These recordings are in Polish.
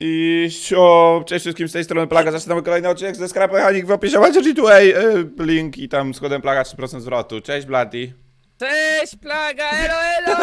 I sio, cześć wszystkim z tej strony Plaga, zaczynamy kolejny odcinek ze Scrap Mechanic w opisie macie G2A, y, link i tam z kodem Plaga 3% zwrotu. Cześć Bloody. Cześć, plaga, elo, elo!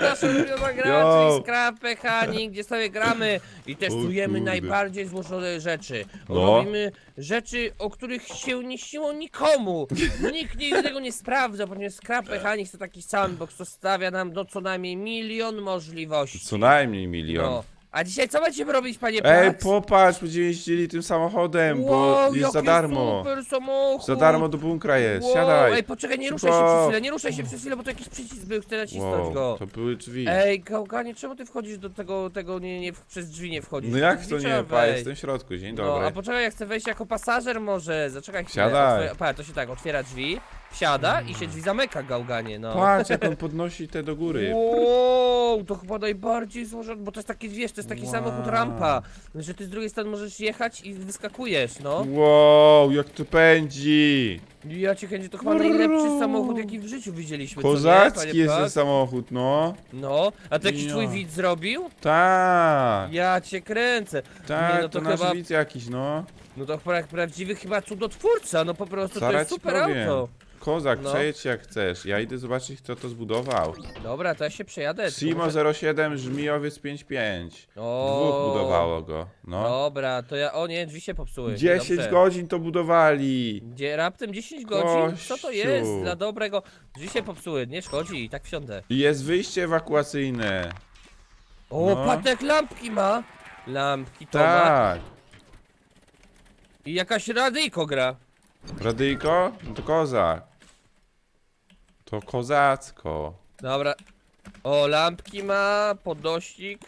Nasza ulubiona gra, Yo. czyli Scrap Mechanic, gdzie sobie gramy i testujemy kurde. najbardziej złożone rzeczy. No. Robimy rzeczy, o których się nie śniło nikomu. Nikt nigdy tego nie sprawdza, ponieważ Scrap Mechanic to taki sandbox, co stawia nam do co najmniej milion możliwości. Co najmniej milion. No. A dzisiaj co będziemy robić, panie Ej, popatrz, będziemy jeździli tym samochodem, bo Wow, jest za jaki darmo. super samochód. Za darmo do bunkra jest, Wow, siadaj. Ej, poczekaj, nie ruszaj się Szybko. przez chwilę, nie ruszaj się przez chwilę, bo to jakiś przycisk był, chcę nacisnąć Wow, go. to były drzwi. Ej, Gałganie, czemu ty wchodzisz do tego, tego nie, nie, przez drzwi nie wchodzisz? No jak Przez to drzwi nie, pa, wejść. jestem w środku, dzień No, dobry. a poczekaj, jak chcę wejść jako pasażer może, zaczekaj chwilę. Siadaj. Otwiera- Pa, to się tak, otwiera drzwi, wsiada i się drzwi zamyka, Gałganie, no. Patrz jak on podnosi te do góry. Wow, to chyba najbardziej złożone, bo to jest taki, wiesz, to jest taki Wow. samochód rampa, że ty z drugiej strony możesz jechać i wyskakujesz, no. Wow, jak to pędzi. Ja cię chęci, to chyba najlepszy samochód, jaki w życiu widzieliśmy, co nie, Kozacki jest ten samochód, no. No, a to jakiś Ja. twój widz zrobił? Tak, Ja cię kręcę. tak, Nie, no to, to nasz chyba- widz jakiś, no. No to pra prawdziwy chyba cudotwórca, no po prostu to Zaraz jest ci super powiem. auto. Kozak, No. przejedź jak chcesz. Ja idę zobaczyć, kto to zbudował. Dobra, to ja się przejadę. Simo 07, Żmijowiec 55. O. Dwóch budowało go, no. Dobra, to ja, o nie, drzwi się popsuły. 10 Dobrze. godzin to budowali. Gdzie raptem 10 godzin? Co to jest dla dobrego? Drzwi się popsuły, nie szkodzi, i tak wsiądę. I jest wyjście ewakuacyjne. O, No. patek lampki ma. Lampki to ma. Tak. I jakaś radyjko gra. Radyjko? No to kozak. To kozacko. Dobra. O, lampki ma, podnośnik.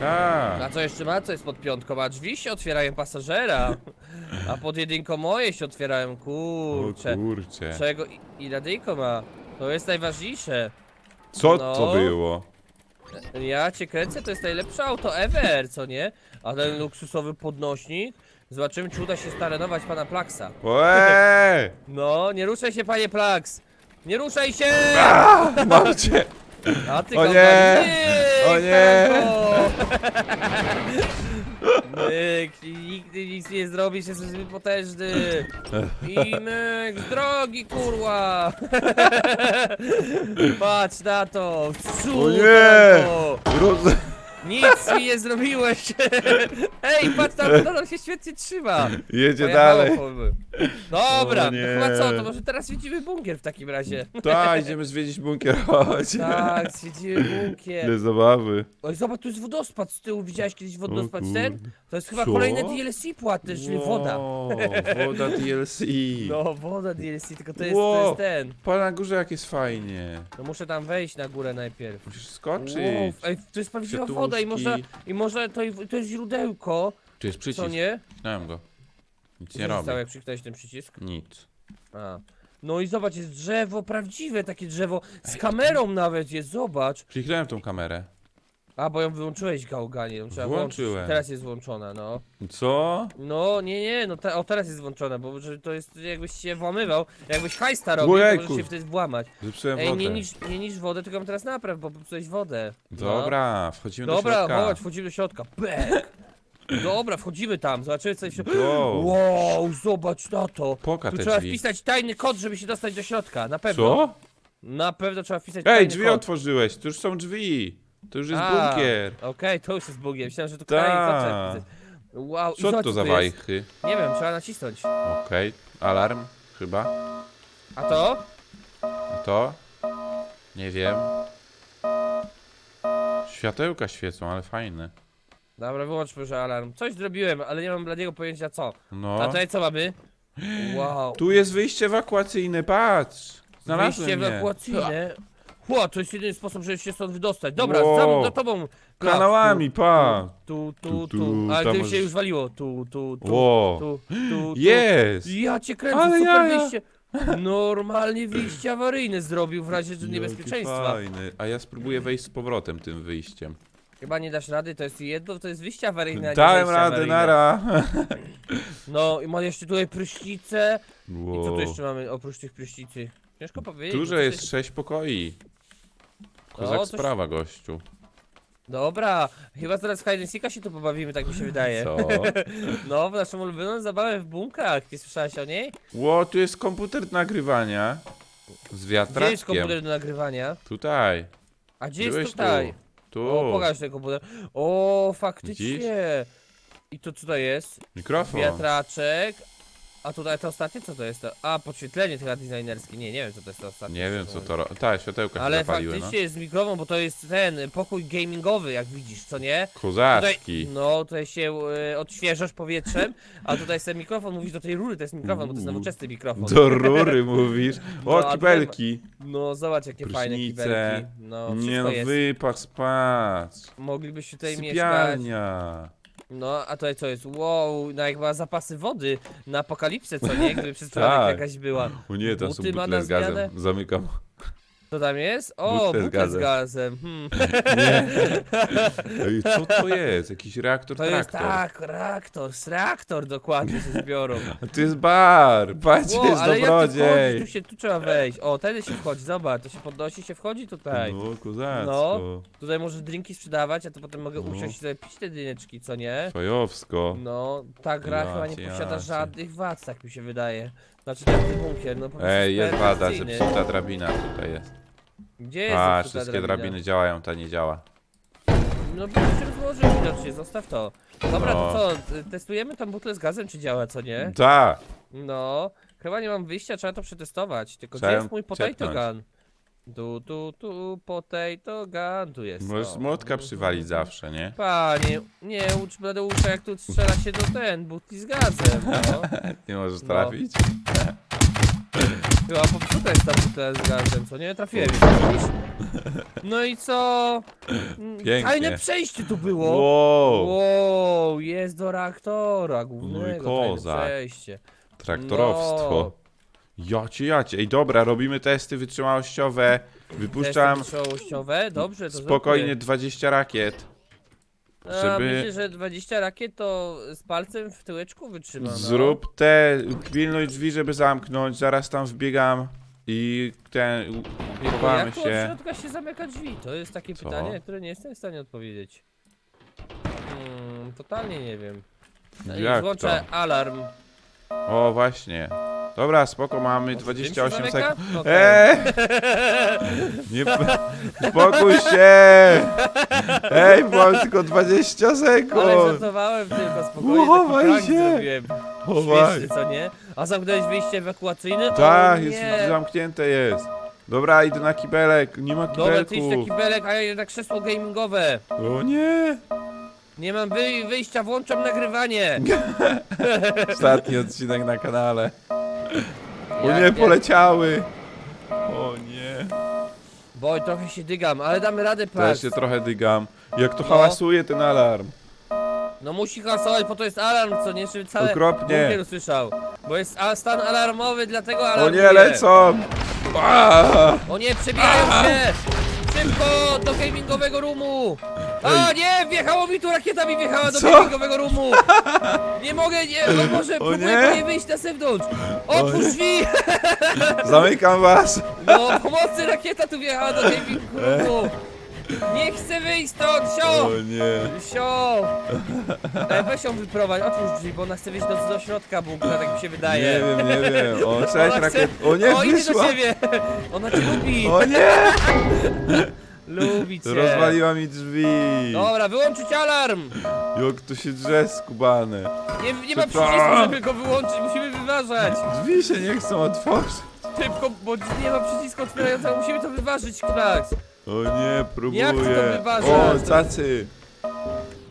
Tak. A co jeszcze ma? Co jest pod piątką? A drzwi się otwierają pasażera. A pod jedynką moje się otwierają. O Kurczę. kurcze. Czego? I, i radyjko ma. To jest najważniejsze. Co No. to było? Ja cię kręcę, to jest najlepsze auto ever, co nie? A ten luksusowy podnośnik. Zobaczymy, czy uda się starenować pana Plaxa. Eee! No, nie ruszaj się, panie Plax! Nie ruszaj się! Mam cię! A ty O nie! Myk, O nie! Myk, nigdy nic nie zrobisz, jestem zbyt potężny. I myk, z drogi, kurwa! Patrz na to! Cud, O nie! Franco! Roz... Nic mi nie zrobiłeś! Ej, patrz tam, nadal się świetnie trzyma! Jedzie Pojechało dalej. Dobra, O to nie. chyba co, to może teraz widzimy bunkier w takim razie. Tak, idziemy zwiedzić bunkier, chodź. Tak, zwiedzimy bunkier. Ile zabawy. Oj, zobacz, tu jest wodospad z tyłu, widziałeś kiedyś wodospad O ten? kurde. To jest chyba Co? kolejne DLC płatne, czyli woda. Wow, woda DLC. No, woda DLC, tylko to jest, Wow. to jest ten. Pa na górze jak jest fajnie. No muszę tam wejść na górę najpierw. Musisz skoczyć. Wow, ej, to jest prawdziwa woda i można, i można, to, to jest źródełko, Tu jest przycisk. co nie? Znałem go. Nic nie się robi. stało, jak przyknąłeś ten przycisk? Nic. A. No i zobacz, jest drzewo, prawdziwe takie drzewo, z kamerą nawet jest, zobacz. Kliknąłem tą kamerę. A, bo ją wyłączyłeś, Gałganie, ją trzeba Włączyłem. włączyć. Teraz jest włączona, no. Co? No, nie, nie, no te, o teraz jest włączona, bo że to jest jakbyś się włamywał, jakbyś hajsta robił, to Ojejku. możesz się wtedy włamać. Zepsułem Ej, wodę. nie niż, nie niż wodę, tylko ją teraz napraw, bo popsułeś wodę. No. Dobra, wchodzimy do Dobra, środka. chodź, wchodzimy do środka. Bek! Dobra, wchodzimy tam, zobaczymy co się... Wow. Wow, zobacz na to! Poka Tu te trzeba drzwi. wpisać tajny kod, żeby się dostać do środka, na pewno. Co? Na pewno trzeba wpisać Ej, tajny drzwi kod. otworzyłeś, to już są drzwi. To już jest A, bunkier. Okej, to już jest bugiem, myślałem, że to Ta. wpisać. Wow, i Co zobacz, to za tu jest. wajchy? Nie wiem, trzeba nacisnąć. Okej, alarm chyba. A to? A to? Nie wiem. Światełka świecą, ale fajne. Dobra, wyłącz proszę alarm. Coś zrobiłem, ale nie mam bladiego pojęcia co. No. A tutaj co mamy? Wow. Tu jest wyjście ewakuacyjne, patrz! Znalazłem Wyjście je. ewakuacyjne. Ło, to jest jedyny sposób, żeby się stąd wydostać. Dobra, Wow. za za tobą. Klap, Kanałami, pa! Tu, tu, Tu, tu. tu, Ale ty możesz- się już waliło. Tu, tu, tu. Ło! Tu, tu, tu. Jest! Ja cię kręcę, Ale super jaja. wyjście. Normalnie wyjście awaryjne zrobił w razie niebezpieczeństwa. Fajny. A ja spróbuję wejść z powrotem tym wyjściem. Chyba nie dasz rady, to jest jedno, to jest wyjście awaryjne, a nie Dałem wejście radę, awaryjne. nara! No i ma jeszcze tutaj prysznice. I co tu Wow. jeszcze mamy oprócz tych prysznicy? Ciężko powiedzieć. bo to jest sześć pokoi. Kozak coś- sprawa, gościu. Dobra, chyba teraz w hide and seeka się tu pobawimy, tak mi się wydaje. Co? No, w naszą ulubioną zabawę w bunkrach. Nie słyszałeś o niej? Ło, tu jest komputer do nagrywania. Z Gdzie jest komputer do nagrywania? Tutaj. A gdzie Byłeś jest tutaj? Tu. O, tu. pokaż ten komputer. O, faktycznie. Widzisz? I to co to jest? Mikrofon. Wiatraczek. A tutaj to ostatnie co to jest? To? A, podświetlenie chyba designerskie. Nie, nie wiem co to jest to ostatnie. Nie wiem co to robi. Tak, światełka się Ale zapaliły, no. faktycznie jest mikrofon, bo to jest ten pokój gamingowy, jak widzisz, co nie? Tutaj, Kozacki. no, tutaj się e, odświeżasz powietrzem, a tutaj jest ten mikrofon, mówisz do tej rury, to jest mikrofon, bo to jest Uuu. nowoczesny mikrofon. Do rury mówisz. No, O, a tutaj kibelki. No, zobacz jakie fajne Prysznice. kibelki. No, Nie no, jest. wypach spać. Moglibyście tutaj mieszkać. Sypialnia. No, a tutaj co jest? Wow, no jak ma zapasy wody na apokalipsę, co nie? Gdyby przez przypadek Tak. jakaś była. O nie, tam są Buty ma butle na z gazem. zmianę? Zamykam. Co tam jest? O, Butle z butle z gazem. gazem. Hmm. Nie. Ej, co to jest? Jakiś reaktor To jest traktor. tak, reaktor, reaktor dokładnie się zbiorą. A tu jest bar. Patrz, jest ale jak tu wchodzi, dobrodziej. tu się, tu trzeba wejść. O, tędy się wchodzi, zobacz, to się podnosi, się wchodzi tutaj. No, kozacko. No. Tutaj możesz drinki sprzedawać, a to potem mogę No. usiąść i sobie pić te drineczki, co nie? Fajowsko. No, ta gra chyba nie Jacie, posiada żadnych wad, tak mi się wydaje. Znaczy ten bunkier, no po prostu Ej, jest wada, perfekcyjny. zepsuta drabina tutaj jest. Gdzie jest A, zepsuta wszystkie drabina? drabiny działają, ta nie działa. No bo się rozłożył widocznie, zostaw to. Dobra, No. to co, t- testujemy tą butlę z gazem, czy działa, co nie? Tak. No, chyba nie mam wyjścia, trzeba to przetestować. Tylko Trzeba gdzie ją jest mój potato ciepnąć. gun? Tu, tu, tu, potato gun, tu jest. Możesz o. młotka przywalić zawsze, nie? Panie, nie ucz Bladeusza jak tu strzela się do ten, butli z gazem, no. Nie możesz No. trafić? Chyba popsuta jest ta butla z gazem, co nie? Trafiłem? No i co? Mm, Pięknie. Fajne przejście tu było. Wow, Wow, jest do reaktora głównego, tajne No kozak. przejście. traktorowstwo. Jacie, jacie. Ej, dobra, robimy testy wytrzymałościowe. Wypuszczam Testy wytrzymałościowe, dobrze, to spokojnie zróbmy. 20 rakiet. A, żeby- myślę, że 20 rakiet to z palcem w tyłeczku wytrzyma, no. Zrób te, pilnuj drzwi, żeby zamknąć. Zaraz tam wbiegam i ten, chowamy jak tu od się. środka się zamyka drzwi? To jest takie Co? pytanie, na które nie jestem w stanie odpowiedzieć. Hmm, totalnie nie wiem. I Jak Złączę alarm. O, właśnie. Dobra, spoko, mamy Tym się 28 zamyka? sekund. Eee! Nie, spokój się! Ej, mam tylko 20 Ale sekund! żartowałem tylko spokojnie, Chowaj taki prank się! zrobiłem. Chowaj! Śmieszny, co nie? A zamknąłeś wyjście ewakuacyjne? O Tak, jest zamknięte jest. Dobra, idę na kibelek, nie ma Dobra, ty idź na kibelku. kibelek, a ja idę na krzesło gamingowe. O nie! Nie mam wy wyjścia, włączam nagrywanie. Ostatni odcinek na kanale. O nie, poleciały! O nie. Boj, trochę się dygam, ale damy radę Też patrz. się trochę dygam. Jak to No. hałasuje ten alarm. No musi hasować, bo to jest alarm, co nie, żeby cały Okropnie. bunkier usłyszał. Bo jest a, stan alarmowy, dlatego O alarmuje. nie, lecą! Aaa! O nie, przebijają się! Szybko do gamingowego roomu! A nie, wjechało mi tu, rakieta mi wjechała do Co? gamingowego roomu! Nie mogę, nie, no może O próbuję nie? po niej wyjść na zewnątrz! Otwórz drzwi! Zamykam was! No pomocy, rakieta tu wjechała do gamingowego roomu! Nie chcę wyjść stąd, sio! O nie. Sio! Ej, weź ją wyprowadź, otwórz drzwi, bo ona chce wyjść do, do środka bunkra, tak mi się Nie wydaje. wiem, nie wiem. O, cześć Ona chce- rakiet. O nie, o, idzie do wyszła! ciebie! Ona cię lubi! O nie! Lubi cię! Rozwaliła mi drzwi! Dobra, wyłączyć alarm! Jak to się drze skubane. Nie, nie ma przycisku, żeby go wyłączyć, musimy wyważać! Drzwi się nie chcą otworzyć. Szybko, bo nie ma przycisku otwierającego, musimy to wyważyć, Knaks! O nie, próbuję. Jak ty to wyważasz? O, cacy.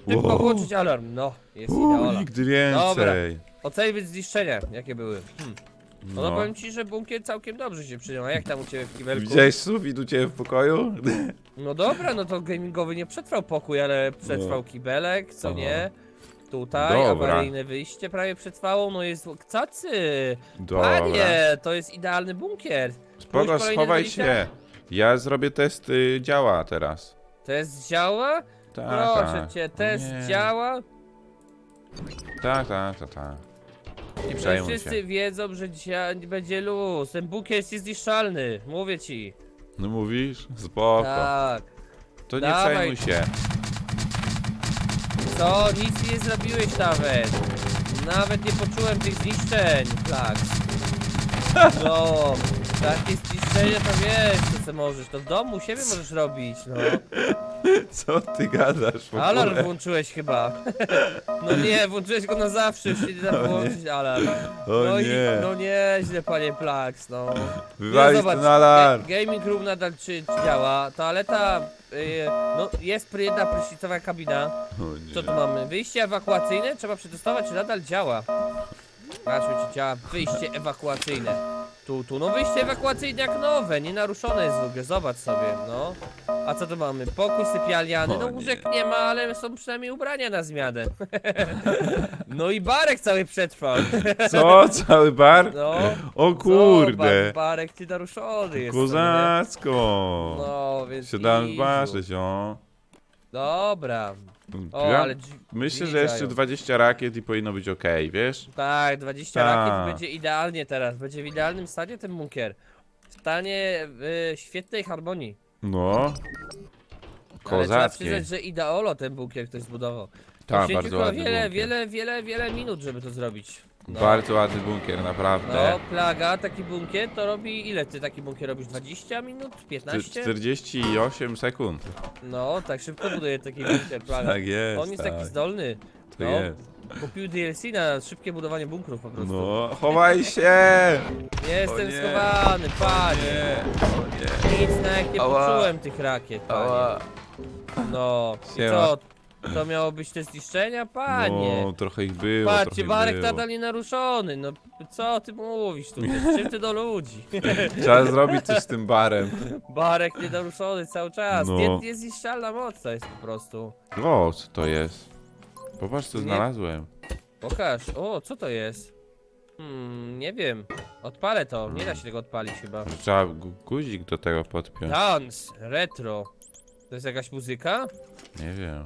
Szybko Wow. włączyć alarm, no, jest U, ideola. nigdy Dobra. więcej. Ocenić zniszczenia, jakie były. Hmm. No, no No. powiem ci, że bunkier całkiem dobrze się przyjął, a jak tam u ciebie w kibelku? Widziałeś sufit u ciebie w pokoju? No dobra, no to gamingowy nie przetrwał pokój, ale przetrwał kibelek, co Aha. nie? Tutaj Dobra. awaryjne wyjście prawie przetrwało, no jest cacy! Dobra. Panie, to jest idealny bunkier. Spoko, schowaj 20. się. Ja zrobię test y, działa teraz. Test działa? Tak, Proszę tak. cię, test nie. działa? Tak, tak, tak, tak. Nie przejmuj wszyscy się. wiedzą, że dzisiaj będzie luz. Ten bunkier jest niezniszczalny, mówię ci. No mówisz? Spoko. Tak. To nie Dawaj. przejmuj się. Co? Nic nie zrobiłeś nawet. Nawet nie poczułem tych zniszczeń, Flax. No, takie zniszczenia to wiesz, co możesz, to w domu u siebie możesz robić, no. Co ty gadasz w Alarm ogóle? włączyłeś chyba. No nie, włączyłeś go na zawsze, już się nie da włączyć alarm. O No i, nie. no nieźle, panie Plax, no. Wywalić zobacz, ten alarm. ga- Gaming room nadal czy, działa, toaleta, y, no jest jedna prysznicowa kabina. O nie. Co tu mamy? Wyjście ewakuacyjne? Trzeba przetestować, czy nadal działa. Zobaczmy, czy działa wyjście ewakuacyjne. Tu, tu, no wyjście ewakuacyjne jak nowe, nienaruszone jest w ogóle, zobacz sobie, no. A co tu mamy? Pokój sypialniany, O no nie. łóżek nie ma, ale są przynajmniej ubrania na zmianę. No i barek cały przetrwał. Co? Cały bar? No. O kurde. Zobacz, barek nienaruszony jest. Kozacko. No, więc Siadałem zważyć, o. dobra. O, Ja ale drzwi- Myślę, drzwi że jeszcze działają. 20 rakiet i powinno być ok, wiesz? Tak, 20 Tak. rakiet będzie idealnie teraz. Będzie w idealnym stanie ten bunkier. W stanie y, świetnej harmonii. No. Ale trzeba Kozackie. przyznać, że ideolo ten bunkier ktoś zbudował. Tak, bardzo ładny wiele, bunkier. wiele, wiele, wiele minut, żeby to zrobić. No. Bardzo ładny bunkier, naprawdę. No, plaga, taki bunkier to robi ile ty taki bunkier robisz? 20 minut? Ty- 15? 48 sekund. No, tak szybko buduje taki bunkier, plaga. Tak jest. On jest tak. taki zdolny. To no. jest. Kupił DLC na szybkie budowanie bunkrów po prostu. No, chowaj się! Jestem nie. schowany, panie. Nie, o nie. Nic na jak nie Ała. poczułem tych rakiet, panie. Ała. No, i Siema. co? To miało być te zniszczenia? Panie. No, trochę ich było, Patrzcie, trochę barek było. nadal nie naruszony. No, co ty mówisz tu? Czym ty do ludzi? Trzeba zrobić coś z tym barem. Barek nienaruszony cały czas. No. Nie, jest zniszczalna moc to jest po prostu. O, co to jest? Popatrz, co Nie- znalazłem. Pokaż. O, co to jest? Hmm, nie wiem. Odpalę to. Nie da się tego odpalić chyba. Trzeba gu- guzik do tego podpiąć. Dance, retro. To jest jakaś muzyka? Nie wiem.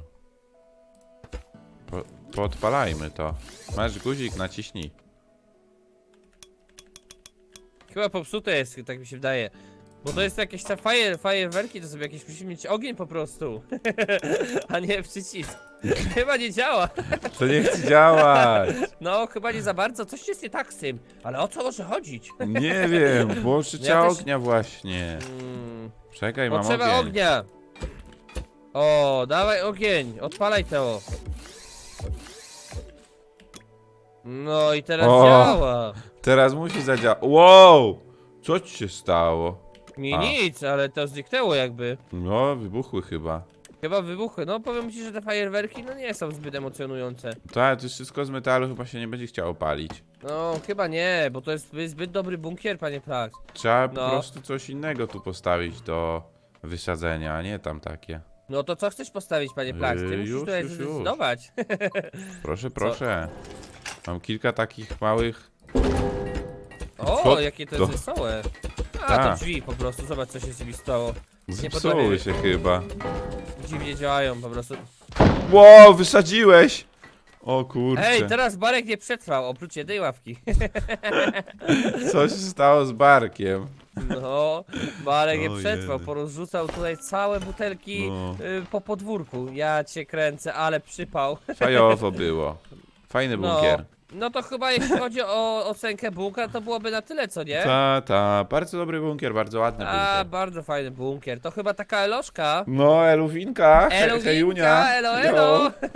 Po, poodpalajmy to. Masz guzik, naciśnij. Chyba popsute jest, tak mi się wydaje. Bo to jest jakieś te fire, fajerwerki, to sobie jakieś musimy mieć ogień po prostu. A nie przycisk. Chyba nie działa. To nie chce działać. No, chyba nie za bardzo. Coś jest nie tak z tym. Ale o co może chodzić? Nie wiem, włączy Ja też- ognia właśnie. Hmm, Czekaj, mam potrzeba ogień. ognia. O, dawaj ogień. Odpalaj to. No i teraz O. działa. Teraz musi zadziałać. Wow! Co ci się stało? Mi A. nic, ale to zniknęło jakby. No, wybuchły chyba. Chyba wybuchy. No powiem ci, że te fajerwerki no nie są zbyt emocjonujące. Tak, to jest wszystko z metalu, chyba się nie będzie chciało palić. No, chyba nie, bo to jest zbyt- zbyt dobry bunkier, panie Plax. Trzeba po No. prostu coś innego tu postawić do wysadzenia, a nie tam takie. No to co chcesz postawić, panie Plax? Ty Yy, musisz już, tutaj już, już. zdecydować. Proszę, proszę. Mam kilka takich małych. O, Co jakie to to? jest wesołe. A, Tak. to drzwi po prostu, zobacz co się z nimi stało. podoba Zepsuły mi- się chyba. Dziwnie działają po prostu. Wow, wysadziłeś! O kurczę. Ej, teraz Barek nie przetrwał, oprócz jednej ławki. Co się stało z barkiem? No, Barek nie O przetrwał, jedy. porozrzucał tutaj całe butelki No. y, po podwórku. Ja cię kręcę, ale przypał. Fajowo było. Fajny No, bunkier. No to chyba jeśli chodzi o ocenkę bunkra, to byłoby na tyle, co nie? Ta, ta. Bardzo dobry bunkier, bardzo ładny A, bunkier. bardzo fajny bunkier. To chyba taka elożka. No, Elufinka, Elowinka, hejunia. elo, elo.